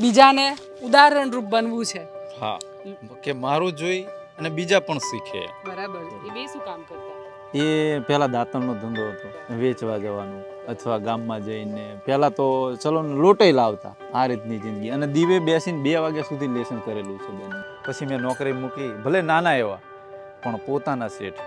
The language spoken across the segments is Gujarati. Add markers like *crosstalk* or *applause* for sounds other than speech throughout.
બીજાને ઉદાહરણરૂપ બનવું છે. હા કે મારું જોઈ અને બીજા પણ શીખે. બરાબર. એ બે શું કામ કરતા? એ પહેલા દાંતણનો ધંધો હતો વેચવા જવાનું અથવા ગામમાં જઈને. પહેલા તો ચલો ને લોટે લાવતા આ રીતની જિંદગી. અને દીવે બેસીને બે વાગ્યા સુધી લેસન કરેલું છે બેન. પછી મેં નોકરી મૂકી ભલે નાના એવા પણ પોતાના શેઠ.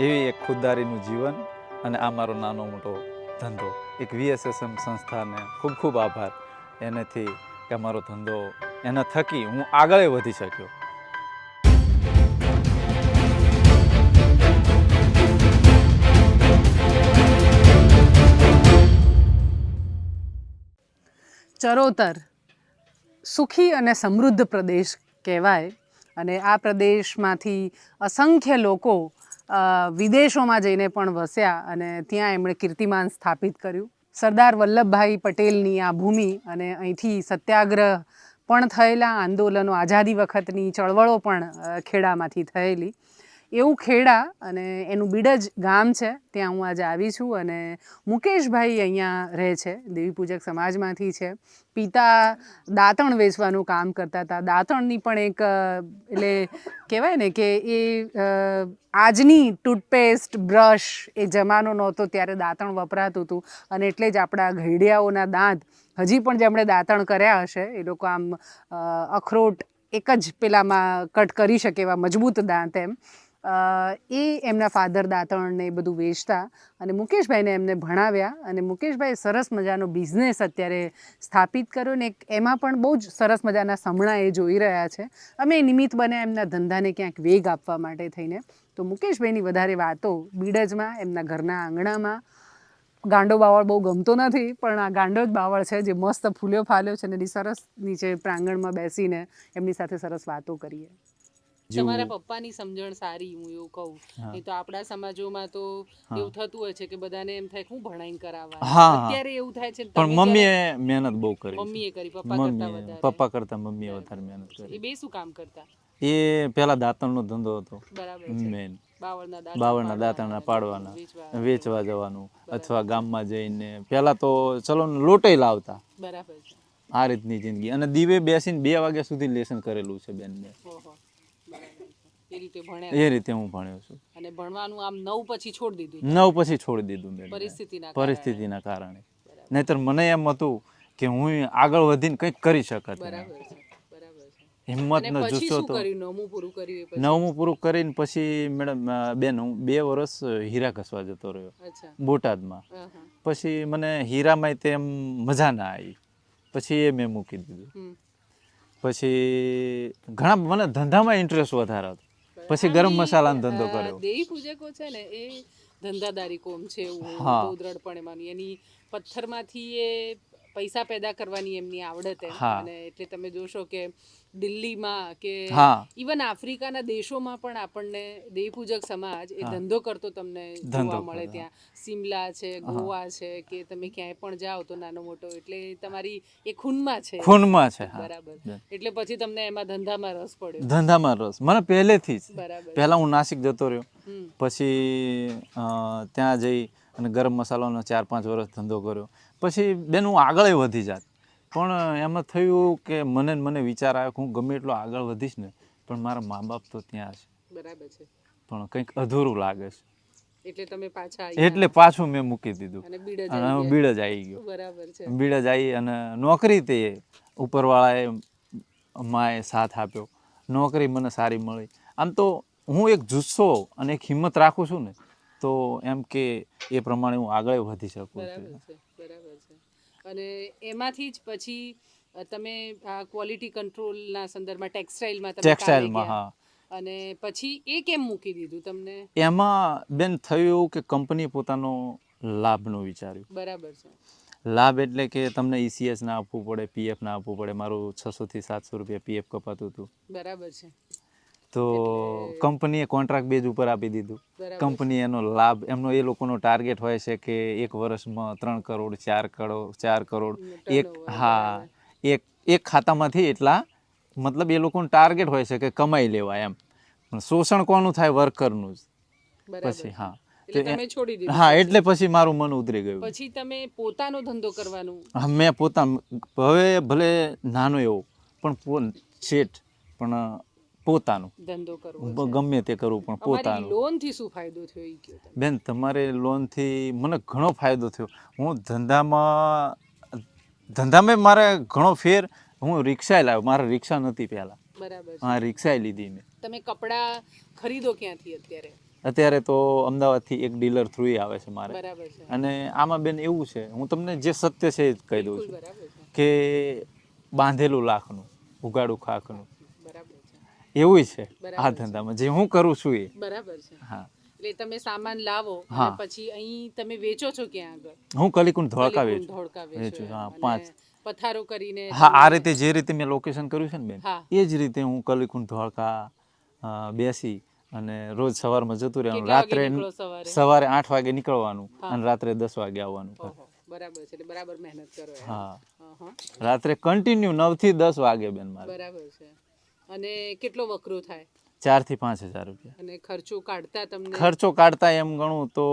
એવી એક ખુદદારીનું જીવન અને આ મારો નાનો મોટો ધંધો. એક વીએસએસએમ સંસ્થાને ખૂબ ખૂબ આભાર. એનાથી કે મારો ધંધો એના થકી હું આગળ વધી શક્યો. ચરોતર સુખી અને સમૃદ્ધ પ્રદેશ કહેવાય અને આ પ્રદેશમાંથી અસંખ્ય લોકો વિદેશોમાં જઈને પણ વસ્યા અને ત્યાં એમણે કીર્તિમાન સ્થાપિત કર્યું. સરદાર વલ્લભભાઈ પટેલની આ ભૂમિ અને અહીંથી સત્યાગ્રહ પણ થયેલા, આંદોલનો આઝાદી વખતની ચળવળો પણ ખેડામાંથી થયેલી. એવું ખેડા અને એનું બીડજ ગામ છે, ત્યાં હું આજે આવી છું અને મુકેશભાઈ અહીંયા રહે છે, દેવી પૂજક સમાજમાંથી છે. પિતા દાંતણ વેચવાનું કામ કરતા હતા. દાંતણની પણ એક એટલે કહેવાય ને કે એ આજની ટૂથપેસ્ટ, બ્રશ એ જમાનો નહોતો ત્યારે દાંતણ વપરાતું હતું અને એટલે જ આપણા ઘડિયાઓના દાંત હજી પણ જેમણે દાંતણ કર્યા હશે, એ લોકો આમ અખરોટ એક જ પેલામાં કટ કરી શકે એવા મજબૂત દાંત એમ. એ એમના ફાધર દાંતણને એ બધું વેચતા અને મુકેશભાઈને એમને ભણાવ્યા અને મુકેશભાઈ સરસ મજાનો બિઝનેસ અત્યારે સ્થાપિત કર્યો ને એમાં પણ બહુ જ સરસ મજાના સમણા એ જોઈ રહ્યા છે. અમે નિમિત્ત બને એમના ધંધાને ક્યાંક વેગ આપવા માટે થઈને. તો મુકેશભાઈની વધારે વાતો બીડજમાં, એમના ઘરના આંગણામાં. ગાંડો બાવળ બહુ ગમતો નથી, પણ આ ગાંડો જ બાવળ છે જે મસ્ત ફૂલ્યો ફાલ્યો છે ને એની સરસ નીચે પ્રાંગણમાં બેસીને એમની સાથે સરસ વાતો કરીએ. તમારા પપ્પાની સમજણ સારી હું એવું કહું. નહીં તો આપણા સમાજોમાં તો એવું થતું હોય છે કે બધાને એમ થાય હું ભણાઈને કરાવવા. અત્યારે એવું થાય છે પણ મમ્મીએ મહેનત બહુ કરી મમ્મીએ કરી પપ્પા કરતા વધારે. પપ્પા કરતા મમ્મીએ વધારે મહેનત એ બે શું કામ કરતા? એ પેલા દાંતણનો ધંધો હતો. મેન બાવળના દાંતણના પાડવાના વેચવા. જવાનું અથવા ગામમાં જઈને. પેલા તો ચલો લોટે લાવતા. બરાબર આ રીતની જિંદગી. અને દીવે બેસીને બે વાગ્યા સુધી લેસન કરેલું છે બેન છે એ રીતે ભણ્યા એ રીતે હું ભણ્યો છું. અને ભણવાનું આમ નવ પછી છોડી દીધું. નવ પછી છોડી દીધું મેં. પરિસ્થિતિના પરિસ્થિતિના કારણે. નહીતર મને એમ હતું કે હું આગળ વધીને કંઈક કરી શકત હિંમત નો જુસ્સો તો નવમું પૂરું કરીને પછી મેડમ બેન હું બે વર્ષ હીરા ઘસવા જતો રહ્યો. બોટાદમાં. પછી મને હીરામાં તેમ મજા ના આવી. પછી એ મેં મૂકી દીધું. પછી ઘણા મને ધંધામાં ઇન્ટરેસ્ટ વધારે હતો. પછી ગરમ મસાલાનો ધંધો કર્યો. દેવી પૂજકો છે ને એ ધંધાદારી કોમ છે એવું. બહુ દ્રઢપણે માનું એની પથ્થરમાંથી એ પૈસા પેદા કરવાની એમની આવડત અને એટલે તમે જોશો કે દિલ્હીમાં કે ઇવન આફ્રિકાના દેશોમાં પણ આપણને દેવપૂજક સમાજ એ ધંધો કરતો તમને જોવા મળે ત્યાં. સિમલા છે ગોવા છે કે તમે ક્યાંય પણ જાઓ તો નાનો મોટો એટલે તમારી એ ખૂનમાં છે. ખૂનમાં છે બરાબર. એટલે પછી તમને એમાં ધંધામાં રસ પડ્યો. ધંધામાં રસ. મને પહેલેથી જ. બરાબર. પહેલા હું નાસિક જતો રહ્યો. પછી ત્યાં જઈ અને ગરમ મસાલાનો ચાર પાંચ વર્ષ ધંધો કર્યો. પછી બેન હું આગળ વધી જાત. પણ એમાં થયું કે મને મને વિચાર આવ્યો કે હું ગમે એટલો આગળ વધીશ ને પણ મારા મા બાપ તો ત્યાં છે. બરાબર છે. પણ કંઈક અધૂરું લાગે છે. એટલે તમે પાછા એટલે પાછું મેં મૂકી દીધું. અને બીડ જ અને આવી હું બીડ જ આવી ગયો. બરાબર છે. બીડ જ આવી અને નોકરી તે ઉપરવાળાએ માએ સાથ આપ્યો. નોકરી મને સારી મળી. આમ તો હું એક જુસ્સો અને એક હિંમત રાખું છું ને તો એમ કે એ પ્રમાણે હું આગળ વધી શકું બરાબર છે બરાબર છે. અને એમાંથી જ પછી તમે આ ક્વોલિટી કંટ્રોલના સંદર્ભમાં ટેક્સટાઇલમાં તમે ટેક્સટાઇલમાં હા. અને પછી એ કેમ મૂકી દીધું તમને? એમાં બેન થયું કે કંપની પોતાનો લાભનું વિચાર્યું. બરાબર છે. લાભ એટલે કે તમને ઈસીએસ ના આપવું પડે પીએફ ના આપવું પડે. મારું છસો થી સાતસો રૂપિયા પીએફ કપાતું હતું. બરાબર છે. તો કંપનીએ કોન્ટ્રાક્ટ બેઝ ઉપર આપી દીધું. કંપની એનો લાભ એમનો એ લોકોનો ટાર્ગેટ હોય છે કે એક વર્ષમાં ત્રણ કરોડ ચાર કરોડ ચાર કરોડ એક હા એક એક ખાતામાંથી એટલા મતલબ એ લોકોનું ટાર્ગેટ હોય છે કે કમાઈ લેવા એમ. પણ શોષણ કોનું થાય? વર્કરનું જ. પછી હા. હા એટલે પછી મારું મન ઉતરી ગયું. પછી તમે પોતાનો ધંધો કરવાનું? મેં પોતા હવે ભલે નાનો એવો પણ શેઠ પણ પોતાનું. ધંધો કરવો ગમે તે કરવું પણ પોતાનું. લોનથી શું ફાયદો થયો એ કયો બેન તમારે લોનથી મને ઘણો ફાયદો થયો. હું ધંધામાં ધંધામાં મારે ઘણો ફેર હું રિક્ષાએ લાવ્યો. મારે રિક્ષા નથી પહેલાં. બરાબર હા રિક્ષાએ લીધી મેં. તમે કપડાં ખરીદો ક્યાંથી અત્યારે? અત્યારે તો અમદાવાદથી એક ડીલર થ્રુ આવે છે મારે. બરાબર છે. અને આમાં બેન એવું છે હું તમને જે સત્ય છે એ જ કહી દઉં છું. કે બાંધેલું લાખનું ઉગાડું ખાખનું એવું છે. આ ધંધામાં જે હું કરું છું એ. બરાબર છે. હા. એટલે તમે સામાન લાવો અને. પછી અહીં તમે વેચો છો ક્યાં આગળ? હું કલીકુંડ ધોળકા વેચું. ધોળકા વેચો હા, પાંચ. પથારો કરીને હા આ રીતે જે રીતે મેં લોકેશન કર્યું છે ને બેન એ જ રીતે હું કલીકુંડ ધોળકા બેસી અને રોજ સવારમાં જતું રહેવાનું. રાત્રે સવારે? આઠ વાગે નીકળવાનું અને રાત્રે દસ વાગે આવવાનું. બરાબર છે. એટલે બરાબર મહેનત કરો હા. રાત્રે કન્ટિન્યુ નવથી દસ વાગે બેન મારે. બરાબર છે. અને કેટલો વકરો થાય? ચારથી પાંચ હજાર રૂપિયા. અને ખર્ચો કાઢતા તમને? ખર્ચો કાઢતા એમ ગણું તો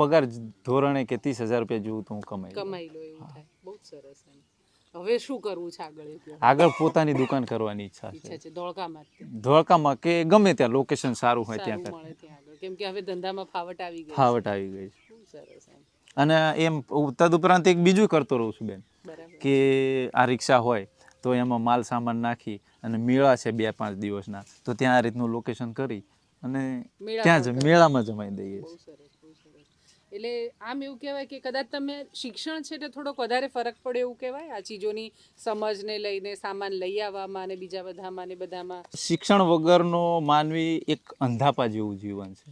પગાર ધોરણે કે ત્રીસ હજાર રૂપિયા જેવું તો હું કમાઈ. કમાઈ લો એવું થાય. બહુ સરસ હવે શું કરવું છે આગળ આગળ પોતાની દુકાન કરવાની ઈચ્છા છે. ધોળકામાં ધોળકામાં કે ગમે ત્યાં લોકેશન સારું હોય ત્યાં કર. કેમ કે હવે ધંધામાં ફાવટ આવી ગઈ ફાવટ આવી ગઈ સરસ અને એમ તદુપરાંત એક બીજું કરતો રહું છું બેન કે આ રિક્ષા હોય તો એમાં માલ સામાન નાખી અને મેળા છે બે પાંચ દિવસના. તો ત્યાં આ રીતનું લોકેશન કરી અને ત્યાં જ મેળામાં જમાઈ દઈએ એટલે આમ એવું કહેવાય કે કદાચ તમે શિક્ષણ છે એટલે થોડોક વધારે ફરક પડે એવું કહેવાય? આ ચીજોની સમજને લઈને સામાન લઈ આવવામાં અને બીજા બધામાં ને બધામાં? શિક્ષણ વગરનો માનવી એક અંધાપા જેવું જીવન છે.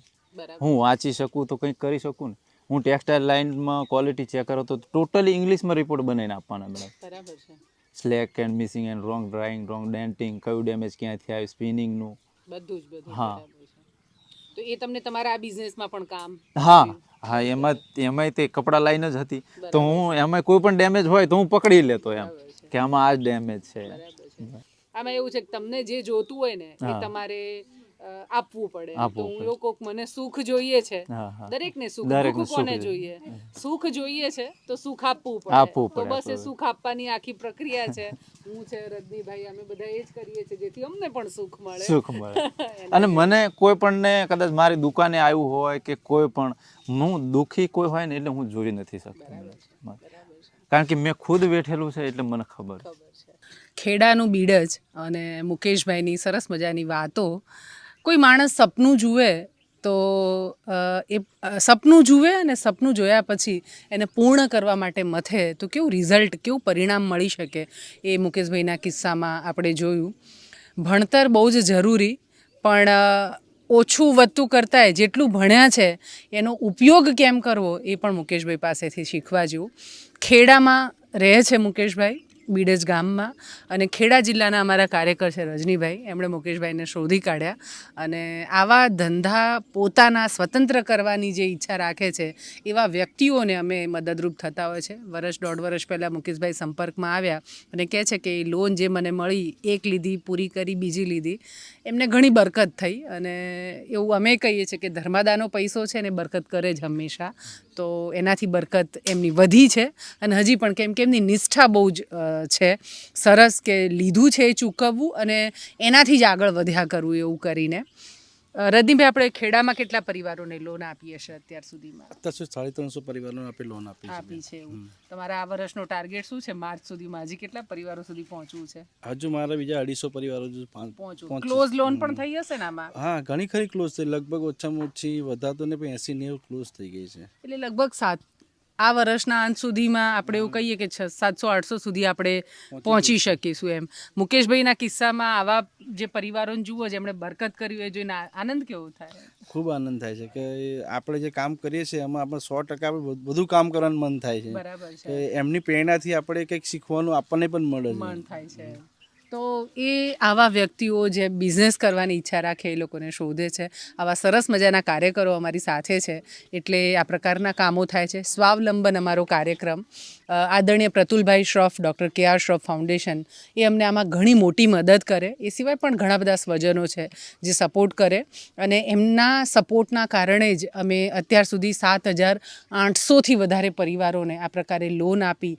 હું વાંચી શકું તો કંઈક કરી શકું ને. હું ટેક્સટાઇલ લાઇનમાં ક્વોલિટી ચેક કરો તો ટોટલી ઇંગ્લિશમાં રિપોર્ટ બનાવીને આપવાના મેડમ. બરાબર છે. Slack end missing end wrong drawing wrong denting કયું ડેમેજ ક્યાંથી આવ્યું સ્પિનિંગનું બધું જ બધું હા. તો એ તમને તમારા આ બિઝનેસમાં પણ કામ હા હા એમાં એમાંય તે કપડા લાઈન જ હતી. તો હું એમાં કોઈ પણ ડેમેજ હોય તો હું પકડી લેતો એમ કે આમાં આ ડેમેજ છે. આમાં એવું છે કે તમને જે જોતું હોય ને એ તમારે આપવું પડે. તો હું કહું મને સુખ જોઈએ છે. દરેકને સુખ દુઃખ કોને જોઈએ. સુખ જોઈએ છે તો સુખ આપવું પડે. તો બસ એ સુખ આપવાની આખી પ્રક્રિયા છે. હું છે રજનીભાઈ અમે બધા એ જ કરીએ છીએ જેથી અમને પણ સુખ મળે. સુખ મળે. *laughs* અને મને કોઈ પણને કદાચ મારી દુકાને આવ્યું હોય કે કોઈ પણ હું દુઃખી કોઈ હોય ને એટલે હું જોઈ નથી શકતો. કારણ કે મેં ખુદ બેઠેલું છે એટલે મને ખબર ખેડાનું બીડજ અને મુકેશભાઈની સરસ મજાની વાતો કોઈ માણસ સપનું જુએ તો એ સપનું જુએ અને સપનું જોયા પછી એને પૂર્ણ કરવા માટે મથે, તો કેવું રિઝલ્ટ કેવું પરિણામ મળી શકે એ મુકેશભાઈના કિસ્સામાં આપણે જોયું. ભણતર બહુ જ જરૂરી, પણ ઓછું વધતું કરતાંય જેટલું ભણ્યા છે, એનો ઉપયોગ કેમ કરવો એ પણ મુકેશભાઈ પાસેથી શીખવા જેવું. ખેડામાં રહે છે મુકેશભાઈ? બીડજ ગામમાં અને ખેડા જિલ્લાના અમારા કાર્યકર છે રજનીભાઈ. એમણે મુકેશભાઈને શોધી કાઢ્યા અને આવા ધંધા પોતાના સ્વતંત્ર કરવાની જે ઈચ્છા રાખે છે, એવા વ્યક્તિઓને અમે મદદરૂપ થતા હોય છે. વર્ષ, દોઢ વર્ષ પહેલાં મુકેશભાઈ સંપર્કમાં આવ્યા અને કહે છે કે, એ લોન જે મને મળી, એક લીધી, પૂરી કરી, બીજી લીધી. એમને ઘણી બરકત થઈ અને એવું અમે કહીએ છીએ કે ધર્માદાનો પૈસો છે ને બરકત કરે જ હંમેશા. તો એનાથી બરકત એમની વધી છે. અને હજી પણ કેમ કે એમની નિષ્ઠા બહુ જ છે. સરસ કે લીધું છે એ ચૂકવવું અને એનાથી જ આગળ વધ્યા કરવું એવું કરીને. રજનીભાઈ આપણે ખેડામાં કેટલા પરિવારોને લોન આપી હશે અત્યાર સુધીમાં? અત્યાર સુધી સાડી ત્રણસો પરિવારોને આપણે લોન આપી છે આપી છે એવું. તમારા આ વર્ષનો ટાર્ગેટ શું છે? માર્ચ સુધીમાં હજી કેટલા પરિવારો સુધી પહોંચવું છે? હજુ મારા બીજા અઢીસો પરિવારો પહોંચવું. ક્લોઝ લોન પણ થઈ હશે ને આમાં? હા ઘણી ખરી ક્લોઝ થઈ. લગભગ ઓછામાં ઓછી વધારતો ને એસી નેવું ક્લોઝ થઈ ગઈ છે. એટલે લગભગ સાત આ વર્ષના અંત સુધીમાં આપણે એવું કહીએ કે છ સાતસો આઠસો સુધી આપણે પહોંચી શકીશું એમ. મુકેશભાઈના કિસ્સામાં આવા જે પરિવારોને જુઓ જેમણે બરકત કરી હોય એ જોઈને આનંદ કેવો થાય? ખૂબ આનંદ થાય છે કે આપણે જે કામ કરીએ છીએ એમાં આપણે સો ટકા બધું- કામ કરવાનું મન થાય છે. બરાબર છે. એમની પ્રેરણાથી આપણે કંઈક શીખવાનું આપણને પણ મળે છે. મન થાય છે. તો એ આવા વ્યક્તિઓ જે બિઝનેસ કરવાની ઈચ્છા રાખે એ લોકોને શોધે છે. આવા સરસ મજાના કાર્યકરો અમારી સાથે છે. એટલે આ પ્રકારના કામો થાય છે. સ્વાવલંબન અમારો કાર્યક્રમ. આદરણીય Pratulbhai Shroff, doctor K R Shroff foundation, એ અમને આમાં ઘણી મોટી મદદ કરે. એ સિવાય પણ ઘણા બધા સ્વજનો છે જે સપોર્ટ કરે. અને એમના સપોર્ટના કારણે જ અમે અત્યાર સુધી સાત હજાર આઠસોથી વધારે પરિવારોને આ પ્રકારે લોન આપી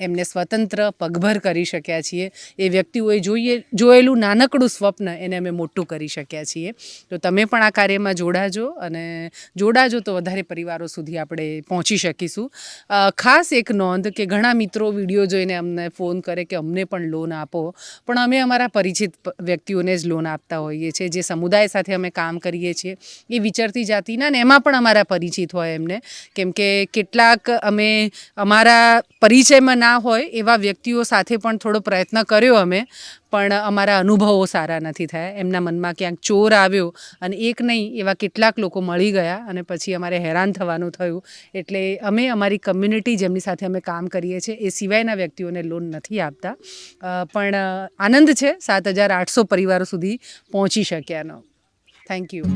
એમને સ્વતંત્ર પગભર કરી શક્યા છીએ. એ વ્યક્તિઓએ જોઈએ, જોયેલું નાનકડું સ્વપ્ન એને અમે મોટું કરી શક્યા છીએ. તો તમે પણ આ કાર્યમાં જોડાજો અને જોડાજો તો વધારે પરિવારો સુધી આપણે પહોંચી શકીશું. ખાસ એક નોંધ કે ઘણા મિત્રો વીડિયો જોઈને અમને ફોન કરે કે અમને પણ લોન આપો. પણ અમે અમારા પરિચિત વ્યક્તિઓને જ લોન આપતા હોઈએ છીએ. જે સમુદાય સાથે અમે કામ કરીએ છીએ, એ વિચરતી જાતિના ને એમાં પણ અમારા પરિચિત હોય એમને. કેમ કે કેટલાક અમે અમારા પરિચયમાં ના હોય એવા વ્યક્તિઓ સાથે પણ થોડો પ્રયત્ન કર્યો અમે. પણ અમારા અનુભવો સારા નથી થયા. એમના મનમાં ક્યાંક ચોર આવ્યો અને એક નહીં, એવા કેટલાક લોકો મળી ગયા અને પછી અમારે હેરાન થવાનું થયું. એટલે અમે, અમારી કમ્યુનિટી જેમની સાથે અમે કામ કરીએ છીએ, એ સિવાયના વ્યક્તિઓને લોન નથી આપતા. પણ આનંદ છે સાત હજાર આઠસો પરિવારો સુધી પહોંચી શક્યાનો. Thank you